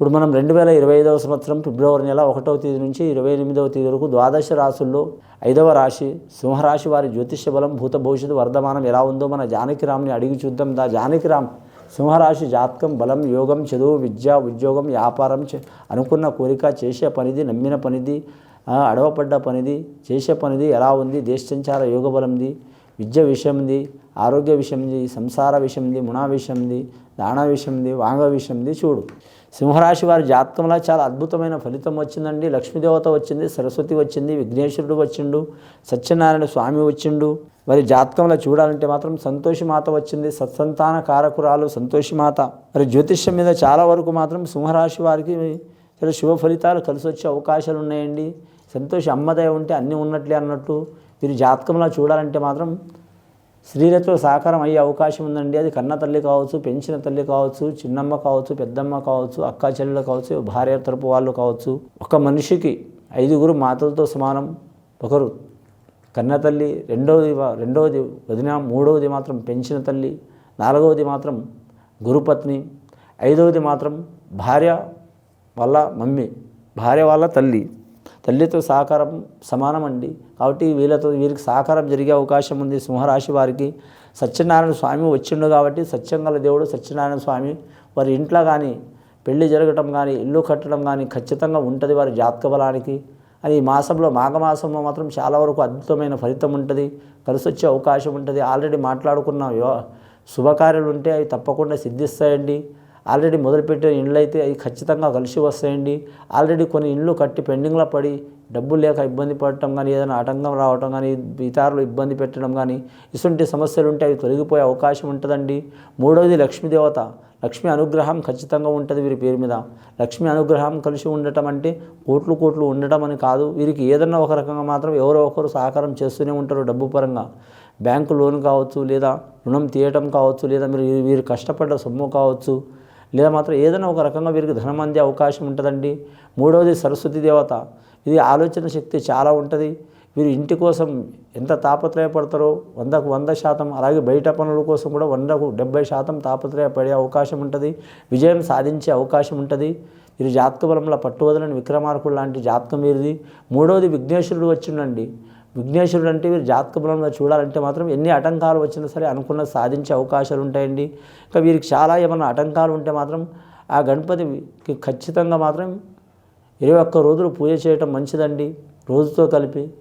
ఇప్పుడు మనం రెండు వేల ఇరవై ఐదవ సంవత్సరం ఫిబ్రవరి నెల ఒకటవ తేదీ నుంచి ఇరవై ఎనిమిదవ తేదీ వరకు ద్వాదశ రాశుల్లో ఐదవ రాశి సింహరాశి వారి జ్యోతిష్య బలం భూత భవిష్యత్తు వర్ధమానం ఎలా ఉందో మన జానకిరామ్ని అడిగి చూద్దాం. దా జానకిరామ్ సింహరాశి జాతకం బలం యోగం చదువు విద్య ఉద్యోగం వ్యాపారం అనుకున్న కోరిక చేసే పనిది నమ్మిన పనిది అడవపడ్డ పనిది చేసే పనిది ఎలా ఉంది దేశ సంచార యోగ బలంది విద్య విషయంది ఆరోగ్య విషయంది సంసార విషయంది మునా విషయంది దాన విషయంది వాంగ విషయంది చూడు. సింహరాశి వారి జాతకంలో చాలా అద్భుతమైన ఫలితం వచ్చిందండి. లక్ష్మీదేవత వచ్చింది సరస్వతి వచ్చింది విఘ్నేశ్వరుడు వచ్చిండు సత్యనారాయణ స్వామి వచ్చిండు. మరి జాతకంలో చూడాలంటే మాత్రం సంతోషిమాత వచ్చింది సత్సంతాన కారకురాలు సంతోషిమాత మరి జ్యోతిష్యం మీద చాలా వరకు మాత్రం సింహరాశి వారికి చాలా శుభ ఫలితాలు కలిసి వచ్చే అవకాశాలు ఉన్నాయండి సంతోషి అమ్మదయ ఉంటే అన్నీ ఉన్నట్లే అన్నట్టు మీరు జాతకంలో చూడాలంటే మాత్రం స్త్రీలతో సాకారం అయ్యే అవకాశం ఉందండి. అది కన్న తల్లి కావచ్చు పెంచిన తల్లి కావచ్చు చిన్నమ్మ కావచ్చు పెద్దమ్మ కావచ్చు అక్క చెల్లెలు కావచ్చు భార్య తరపు వాళ్ళు కావచ్చు. ఒక మనిషికి ఐదుగురు మాతలతో సమానం. ఒకరు కన్న తల్లి రెండవది రెండవది వదిన మూడవది మాత్రం పెంచిన తల్లి నాలుగవది మాత్రం గురుపత్ని ఐదవది మాత్రం భార్య వాళ్ళ మమ్మీ భార్య వాళ్ళ తల్లి. తల్లితో సహకారం సమానం అండి కాబట్టి వీళ్ళతో వీరికి సహకారం జరిగే అవకాశం ఉంది. సింహరాశి వారికి సత్యనారాయణ స్వామి వచ్చిండు కాబట్టి సత్యంగల దేవుడు సత్యనారాయణ స్వామి వారి ఇంట్లో కానీ పెళ్ళి జరగటం కానీ ఇల్లు కట్టడం కానీ ఖచ్చితంగా ఉంటుంది వారి జాతక బలానికి. అది ఈ మాసంలో మాఘమాసంలో మాత్రం చాలా వరకు అద్భుతమైన ఫలితం ఉంటుంది. కలిసి వచ్చే అవకాశం ఉంటుంది. ఆల్రెడీ మాట్లాడుకున్న వ్యవ- శుభకార్యాలు ఉంటే అవి తప్పకుండా సిద్ధిస్తాయండి. ఆల్రెడీ మొదలుపెట్టిన ఇండ్లు అయితే అవి ఖచ్చితంగా కలిసి వస్తాయండి. ఆల్రెడీ కొన్ని ఇండ్లు కట్టి పెండింగ్లో పడి డబ్బులు లేక ఇబ్బంది పడటం కానీ ఏదైనా ఆటంకం రావటం కానీ ఇతరులు ఇబ్బంది పెట్టడం కానీ ఇటువంటి సమస్యలు ఉంటే అవి తొలగిపోయే అవకాశం ఉంటుందండి. మూడవది లక్ష్మీదేవత లక్ష్మి అనుగ్రహం ఖచ్చితంగా ఉంటుంది వీరి పేరు మీద. లక్ష్మి అనుగ్రహం కలిసి ఉండటం అంటే కోట్లు కోట్లు ఉండటం అని కాదు. వీరికి ఏదన్నా ఒక రకంగా మాత్రం ఎవరో ఒకరు సహకారం చేస్తూనే ఉంటారు డబ్బు పరంగా. బ్యాంకు లోన్ కావచ్చు లేదా రుణం తీయటం కావచ్చు లేదా మీరు వీరు కష్టపడ్డ సొమ్ము కావచ్చు. లేదా మాత్రం ఏదైనా ఒక రకంగా వీరికి ధనం అందే అవకాశం ఉంటుందండి. మూడవది సరస్వతి దేవత. ఇది ఆలోచన శక్తి చాలా ఉంటుంది. వీరు ఇంటి కోసం ఎంత తాపత్రయపడతారో వందకు వంద శాతం అలాగే బయట పనుల కోసం కూడా వందకు డెబ్బై శాతం తాపత్రయపడే అవకాశం ఉంటుంది. విజయం సాధించే అవకాశం ఉంటుంది. వీరు జాతక బలంలో పట్టువదలని విక్రమార్కుడు లాంటి జాతకం వీరిది. మూడవది విఘ్నేశ్వరుడు వచ్చిండండి విఘ్నేశ్వరుడు అంటే వీరు జాతక బలంలో చూడాలంటే మాత్రం ఎన్ని ఆటంకాలు వచ్చినా సరే అనుకున్న సాధించే అవకాశాలు ఉంటాయండి. ఇంకా వీరికి చాలా ఏమైనా ఆటంకాలు ఉంటే మాత్రం ఆ గణపతికి ఖచ్చితంగా మాత్రం ఇరవై ఒక్క రోజులు పూజ చేయటం మంచిదండి. రోజుతో కలిపి